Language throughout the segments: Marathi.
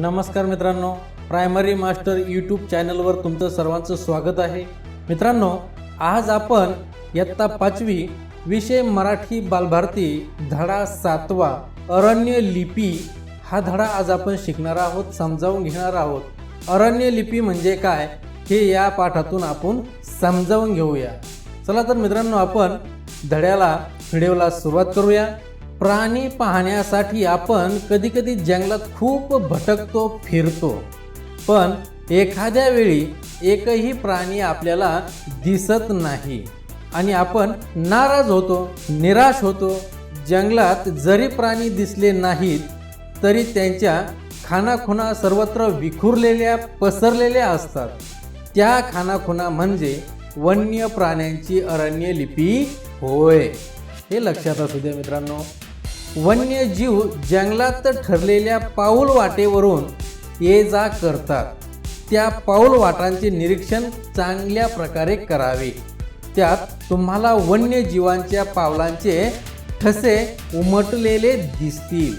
नमस्कार मित्रांनो प्रायमरी मास्टर यूट्यूब चॅनलवर तुमचं सर्वांचं स्वागत आहे. मित्रांनो आज आपण इयत्ता पाचवी विषय मराठी बालभारती धडा सातवा अरण्य लिपी हा धडा आज आपण शिकणार आहोत समजावून घेणार आहोत. अरण्य लिपी म्हणजे काय हे या पाठातून आपण समजावून घेऊया. चला तर मित्रांनो आपण धड्याला व्हिडिओला सुरुवात करूया. प्राणी पाहण्यासाठी आपण कधीकधी जंगलात खूप भटकतो फिरतो. पण एखाद्या वेळी एकही प्राणी आपल्याला दिसत नाही आणि आपण नाराज होतो निराश होतो. जंगलात जरी प्राणी दिसले नाहीत तरी त्यांच्या खानाखुणा सर्वत्र विखुरलेल्या पसरलेल्या असतात. त्या खानाखुणा म्हणजे वन्य प्राण्यांची अरण्य लिपी होय. हे लक्षात असू द्या मित्रांनो. वन्यजीव जंगलात ठरलेल्या पाऊल वाटेवरून ये जा करतात. त्या पाऊल वाटांचे निरीक्षण चांगल्या प्रकारे करावे. त्यात तुम्हाला वन्यजीवांच्या पावलांचे ठसे उमटलेले दिसतील.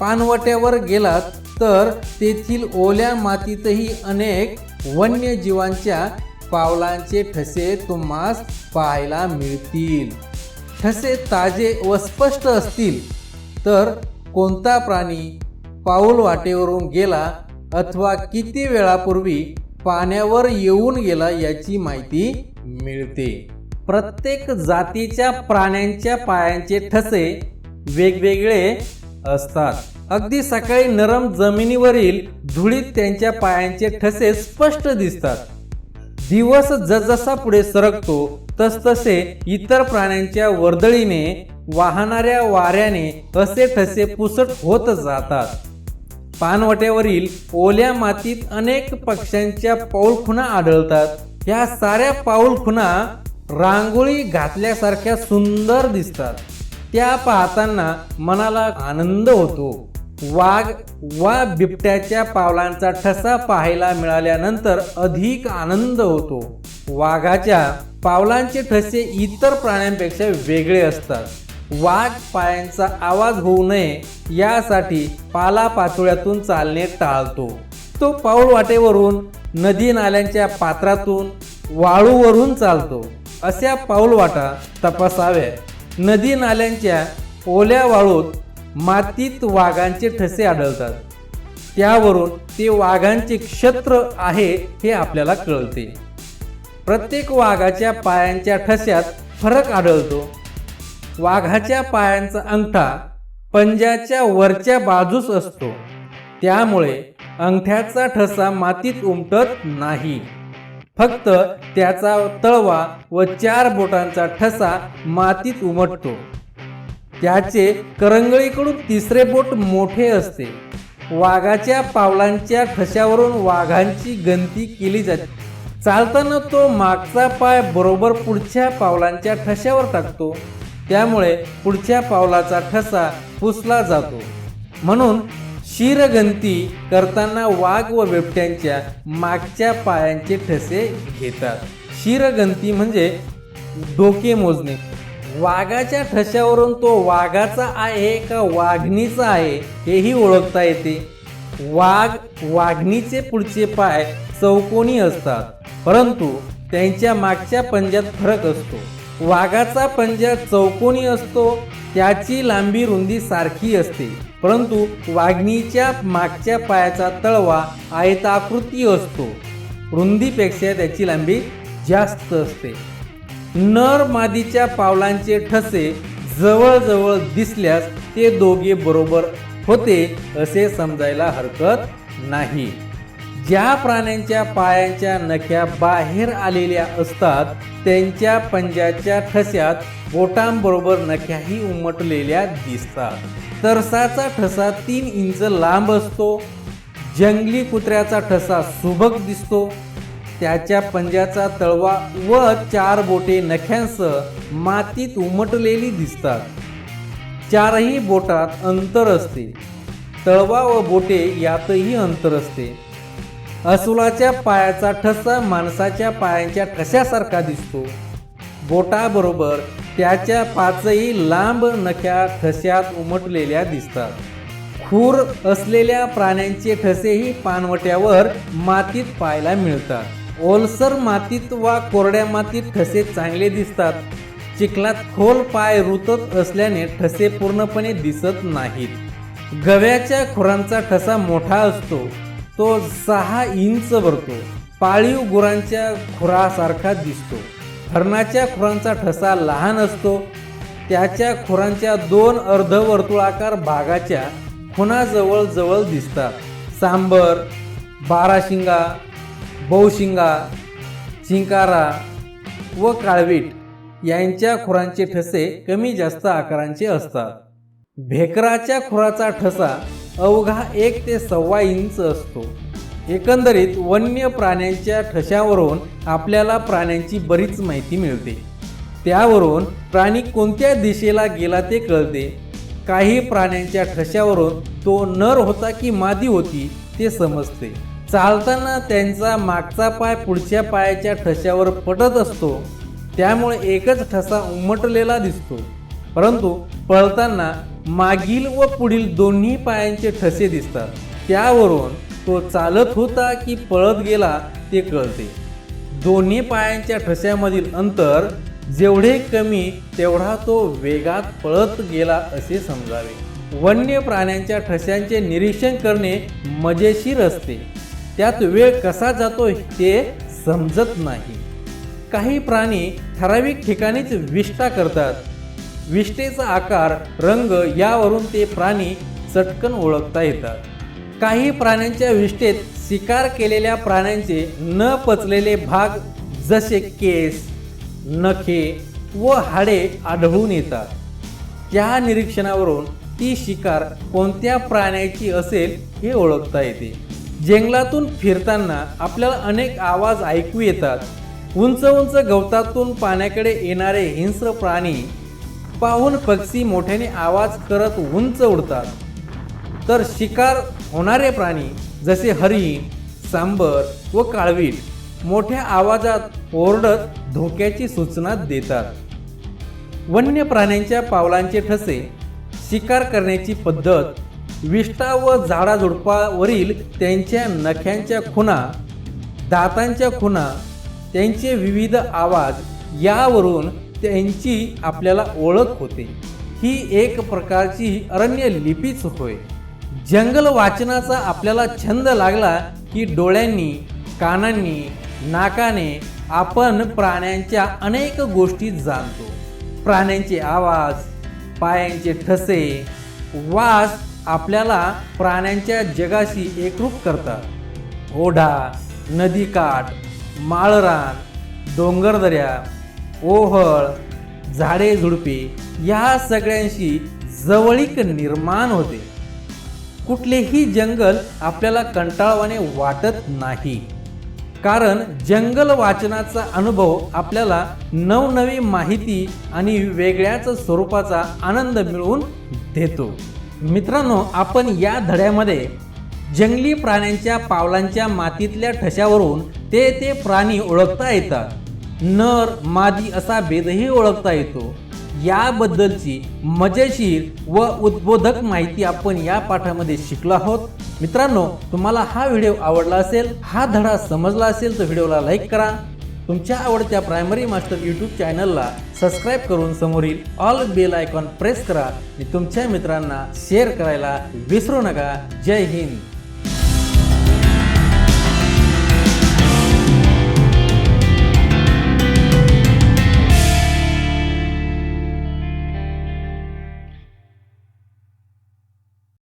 पानवट्यावर गेलात तर तेथील ओल्या मातीतही अनेक वन्यजीवांच्या पावलांचे ठसे तुम्हास पाहायला मिळतील. ठसे ताजे व स्पष्ट असतील. तर कोणता प्राणी पाऊल वाटेवरून गेला अथवा किती वेळापूर्वी पाण्यावर येऊन गेला याची माहिती मिळते. प्रत्येक जातीच्या प्राण्यांच्या पायांचे ठसे वेगवेगळे असतात. अगदी सकाळी नरम जमिनीवरील धुळीत त्यांच्या पायांचे ठसे स्पष्ट दिसतात. दिवस जसजसा पुढे सरकतो तसतसे इतर प्राण्यांच्या वर्दळीने वाहणाऱ्या वाऱ्याने असे ठसे पुसट होत जातात. पानवट्यावरील ओल्या मातीत अनेक पक्ष्यांच्या पाऊलखुणा आढळतात. या साऱ्या पाऊलखुणा रांगोळी घातल्यासारख्या सुंदर दिसतात. त्या पाहताना मनाला आनंद होतो. वाघ वा बिबट्याच्या पावलांचा ठसा पाहायला मिळाल्यानंतर अधिक आनंद होतो. वाघाच्या पावलांचे ठसे इतर प्राण्यांपेक्षा वेगळे असतात. वाघ पायांचा आवाज होऊ नये यासाठी पालापाचोळ्यातून चालणे टाळतो. तो पाऊल वाटेवरून नदी नाल्यांच्या पात्रातून वाळूवरून चालतो. अशा पाऊलवाटा तपासाव्या नदी नाल्यांच्या ओल्या वाळूत मातीत वाघांचे ठसे आढळतात. त्यावरून ते वाघांचे क्षेत्र आहे हे आपल्याला कळते. प्रत्येक वाघाच्या पायांच्या ठश्यात फरक आढळतो. वाघाच्या पायांचा अंगठा पंजाच्या वरच्या बाजूस असतो. त्यामुळे अंगठ्याचा ठसा मातीत उमटत नाही. फक्त त्याचा तळवा व चार बोटांचा ठसा मातीत उमटतो. त्याचे करंगळीकडून तिसरे बोट मोठे असते. वाघाच्या पावलांच्या ठशावरून वाघांची गणती केली जाते. चालताना तो मागचा पाय बरोबर पुढच्या पावलांच्या ठशावर टाकतो. त्यामुळे पुढच्या पावलाचा ठसा पुसला जातो. म्हणून शिरगंती करताना वाघ व बिबट्यांच्या मागच्या पायांचे ठसे घेतात. शिरगंती म्हणजे डोके मोजणे. वाघाच्या ठशावरून तो वाघाचा आहे का वाघणीचा आहे हेही ओळखता येते. वाघ वाघणीचे पुढचे पाय चौकोनी असतात परंतु त्यांच्या मागच्या पंजात फरक असतो. वाघाचा पंजा चौकोनी असतो त्याची लांबी रुंदी सारखी असते. परंतु वाघणीच्या मागच्या पायाचा तळवा आयताकृती असतो. रुंदीपेक्षा त्याची लांबी जास्त असते. नर मादीच्या पावलांचे ठसे जवळजवळ दिसल्यास ते दोघे बरोबर होते असे समजायला हरकत नाही. ज्या प्राण्यांच्या पायांच्या नख्या बाहेर आलेल्या असतात त्यांच्या पंजाच्या ठस्यात बोटांबरोबर नख्याही उमटलेल्या दिसतात. तरसाचा ठसा तीन इंच लांब असतो जंगली कुत्र्याचा ठसा सुबक दिसतो त्याच्या पंजाचा तळवा व चार बोटे नख्यांसह मातीत उमटलेली दिसतात. चारही बोटात अंतर असते. तळवा व बोटे यातही अंतर असते. असुलाच्या पायाचा ठसा माणसाच्या पायांच्या ठशासारखा दिसतो. बोटाबरोबर त्याच्या पाचही लांब नख्या ठश्यात उमटलेल्या दिसतात. खूर असलेल्या प्राण्यांचे ठसेही पानवट्यावर मातीत पाहायला मिळतात. ओलसर मातीत वा कोरड्या मातीत ठसे चांगले दिसतात. चिखलात खोल पाय रुतत असल्याने ठसे पूर्णपणे दिसत नाहीत. गव्याच्या खुरांचा ठसा मोठा असतो. तो सहा इंच भरतो पाळीव गुरांच्या खुरासारखा दिसतो. हरणाच्या खुरांचा ठसा लहान असतो. त्याच्या खुरांच्या दोन अर्धवर्तुळाकार भागाच्या खुणाजवळ जवळ दिसतात. सांबर बाराशिंगा बहुशिंगा चिंकारा व काळवीट यांच्या खुरांचे ठसे कमी जास्त आकारांचे असतात. भेकराच्या खुराचा ठसा अवघा एक ते सव्वा इंच असतो. एकंदरीत वन्य प्राण्यांच्या ठशावरून आपल्याला प्राण्यांची बरीच माहिती मिळते. त्यावरून प्राणी कोणत्या दिशेला गेला ते कळते. काही प्राण्यांच्या ठशावरून तो नर होता की मादी होती ते समजते. चालताना त्यांचा मागचा पाय पुढच्या पायाच्या ठशावर पडत असतो. त्यामुळे एकच ठसा उमटलेला दिसतो. परंतु पळताना मागील व पुढील दोन्ही पायांचे ठसे दिसतात. त्यावरून तो चालत होता की पळत गेला ते कळते. दोन्ही पायांच्या ठस्यामधील अंतर जेवढे कमी तेवढा तो वेगात पळत गेला असे समजावे. वन्य प्राण्यांच्या ठस्यांचे निरीक्षण करणे मजेशीर असते. त्यात वेळ कसा जातो ते समजत नाही. काही प्राणी ठराविक ठिकाणीच विष्ठा करतात. विष्ठेचा आकार रंग यावरून ते प्राणी चटकन ओळखता येतात. काही प्राण्यांच्या विष्ठेत शिकार केलेल्या प्राण्यांचे न पचलेले भाग जसे केस नखे व हाडे आढळून येतात. त्या निरीक्षणावरून ती शिकार कोणत्या प्राण्याची असेल हे ओळखता येते. जंगलातून फिरताना आपल्याला अनेक आवाज ऐकू येतात. उंच उंच गवतातून पाण्याकडे येणारे हिंस्र प्राणी पाहून पक्षी मोठ्याने आवाज करत उंच उडतात. तर शिकार होणारे प्राणी जसे हरिण सांबर व काळवीट मोठ्या आवाजात ओरडत धोक्याची सूचना देतात. वन्य प्राण्यांच्या पावलांचे ठसे शिकार करण्याची पद्धत विष्टा व झाडाझुडपावरील त्यांच्या नख्यांच्या खुणा दातांच्या खुणा त्यांचे विविध आवाज यावरून त्यांची आपल्याला ओळख होते. ही एक प्रकारची अरण्य लिपीच होय. जंगल वाचनाचा आपल्याला छंद लागला की डोळ्यांनी कानांनी नाकाने आपण प्राण्यांच्या अनेक गोष्टी जाणतो. प्राण्यांचे आवाज पायांचे ठसे वास आपल्याला प्राण्यांच्या जगाशी एकरूप करतात. ओढा नदीकाठ माळरान डोंगरदऱ्या ओहळ झाडे झुडपे या सगळ्यांशी जवळीक निर्माण होते. कुठलेही जंगल आपल्याला कंटाळवाने वाटत नाही. कारण जंगल वाचनाचा अनुभव आपल्याला नवनवी माहिती आणि वेगळ्याच स्वरूपाचा आनंद मिळवून देतो. मित्रांनो आपण या धड्यामध्ये जंगली प्राण्यांच्या पावलांच्या मातीतल्या ठशावरून ते ते प्राणी ओळखता येतात. नर मादी असा भेदही ओळखता येतो. याबद्दलची मजेशीर व उद्बोधक माहिती आपण या पाठामध्ये शिकलो आहोत. मित्रांनो तुम्हाला हा व्हिडिओ आवडला असेल हा धडा समजला असेल तर व्हिडिओला लाईक करा. तुमच्या आवडत्या प्रायमरी मास्टर यूट्यूब चॅनलला सबस्क्राईब करून समोरील ऑल बेल आयकॉन प्रेस करा. आणि तुमच्या मित्रांना शेअर करायला विसरू नका. जय हिंद.